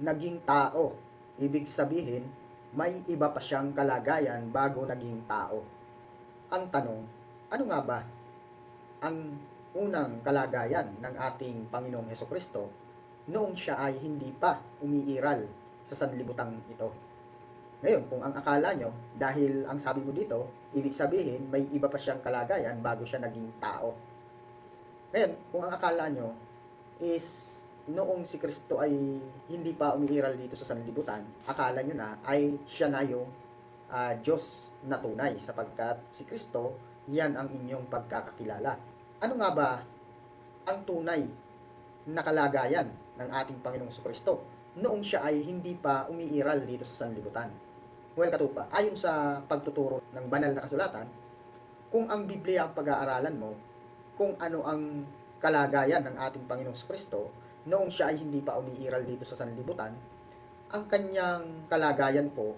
naging tao. Ibig sabihin, may iba pa siyang kalagayan bago naging tao. Ang tanong, ano nga ba ang unang kalagayan ng ating Panginoong Heso Kristo noong siya ay hindi pa umiiral sa sanlibutang ito? Ngayon, kung ang akala nyo, dahil ang sabi mo dito, ibig sabihin, may iba pa siyang kalagayan bago siya naging tao. Ngayon, kung ang akala nyo is noong si Kristo ay hindi pa umiiral dito sa sanlibutan, akala nyo na ay siya na yung ah, Diyos na tunay sapagkat si Kristo, yan ang inyong pagkakakilala. Ano nga ba ang tunay na kalagayan ng ating Panginoong Kristo noong siya ay hindi pa umiiral dito sa sanlibutan? Well, katupa, ayon sa pagtuturo ng banal na kasulatan, kung ang Biblia ang pag-aaralan mo, kung ano ang kalagayan ng ating Panginoong Kristo noong siya ay hindi pa umiiral dito sa sanlibutan, ang kanyang kalagayan po,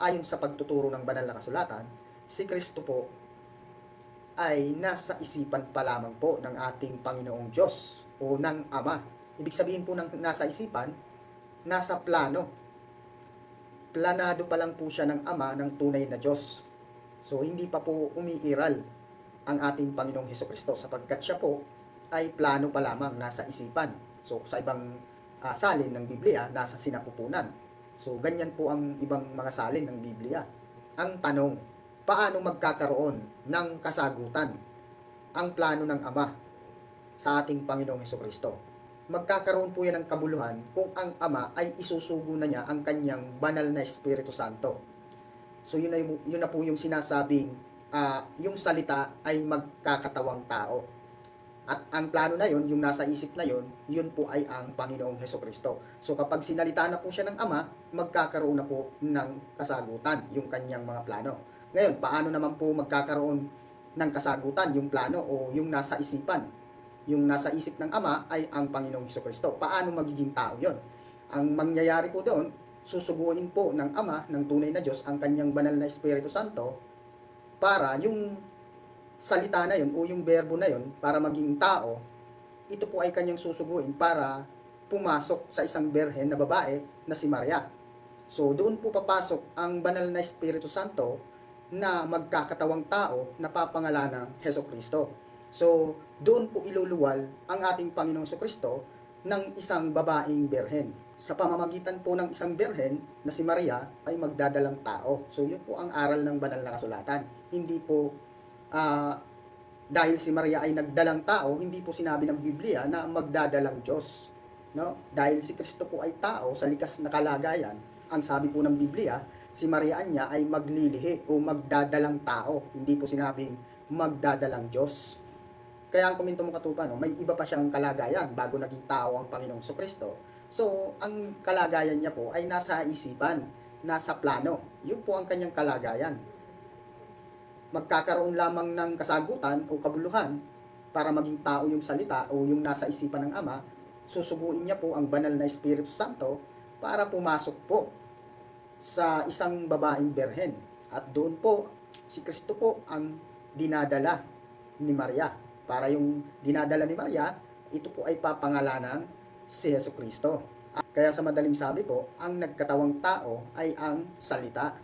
ayon sa pagtuturo ng banal na kasulatan, si Kristo po ay nasa isipan pa lamang po ng ating Panginoong Diyos o ng Ama. Ibig sabihin po ng nasa isipan, nasa plano. Planado pa lang po siya ng Ama ng tunay na Diyos. So, hindi pa po umiiral ang ating Panginoong Heso Kristo sapagkat siya po ay plano pa lamang nasa isipan. So, sa ibang ah, salin ng Biblia, nasa sinapupunan. So, ganyan po ang ibang mga salin ng Biblia. Ang tanong, paano magkakaroon ng kasagutan ang plano ng Ama sa ating Panginoong Heso Kristo? Magkakaroon po yan ng kabuluhan kung ang Ama ay isusugo na niya ang kanyang banal na Espiritu Santo. So, yun na, yun na po yung sinasabing ah, yung salita ay magkakatawang tao. At ang plano na yun, yung nasa isip na yun, yun po ay ang Panginoong Heso Kristo. So kapag sinalita na po siya ng Ama, magkakaroon na po ng kasagutan yung kanyang mga plano. Ngayon, paano naman po magkakaroon ng kasagutan yung plano o yung nasa isipan? Yung nasa isip ng Ama ay ang Panginoong Heso Kristo. Paano magiging tao yon? Ang mangyayari po doon, susuguin po ng Ama, ng tunay na Diyos, ang kanyang banal na Espiritu Santo para yung salita na yun o yung verbo na yun para maging tao, ito po ay kanyang susuguin para pumasok sa isang berhen na babae na si Maria. So doon po papasok ang banal na Espiritu Santo na magkakatawang tao na papangalan ng Heso Kristo. So doon po iluluwal ang ating Panginoong Heso Kristo ng isang babaeng berhen. Sa pamamagitan po ng isang berhen na si Maria ay magdadalang tao. So yun po ang aral ng banal na kasulatan. Hindi po ah, dahil si Maria ay nagdalang tao, hindi po sinabi ng Biblia na magdadalang Diyos. No? Dahil si Kristo po ay tao sa likas na kalagayan, ang sabi po ng Biblia, si Maria niya ay maglilihi o magdadalang tao. Hindi po sinabing magdadalang Diyos. Kaya ang komento mo katupa, no, may iba pa siyang kalagayan bago naging tao ang Panginoong Kristo. So, ang kalagayan niya po ay nasa isipan, nasa plano. Yun po ang kanyang kalagayan magkakaroon lamang ng kasagutan o kabuluhan para maging tao yung salita o yung nasa isipan ng Ama, susuguin niya po ang banal na Espiritu Santo para pumasok po sa isang babaeng berhen. At doon po, si Kristo po ang dinadala ni Maria. Para yung dinadala ni Maria, ito po ay papangalanan si Yesu Kristo. Kaya sa madaling sabi po, ang nagkatawang tao ay ang salita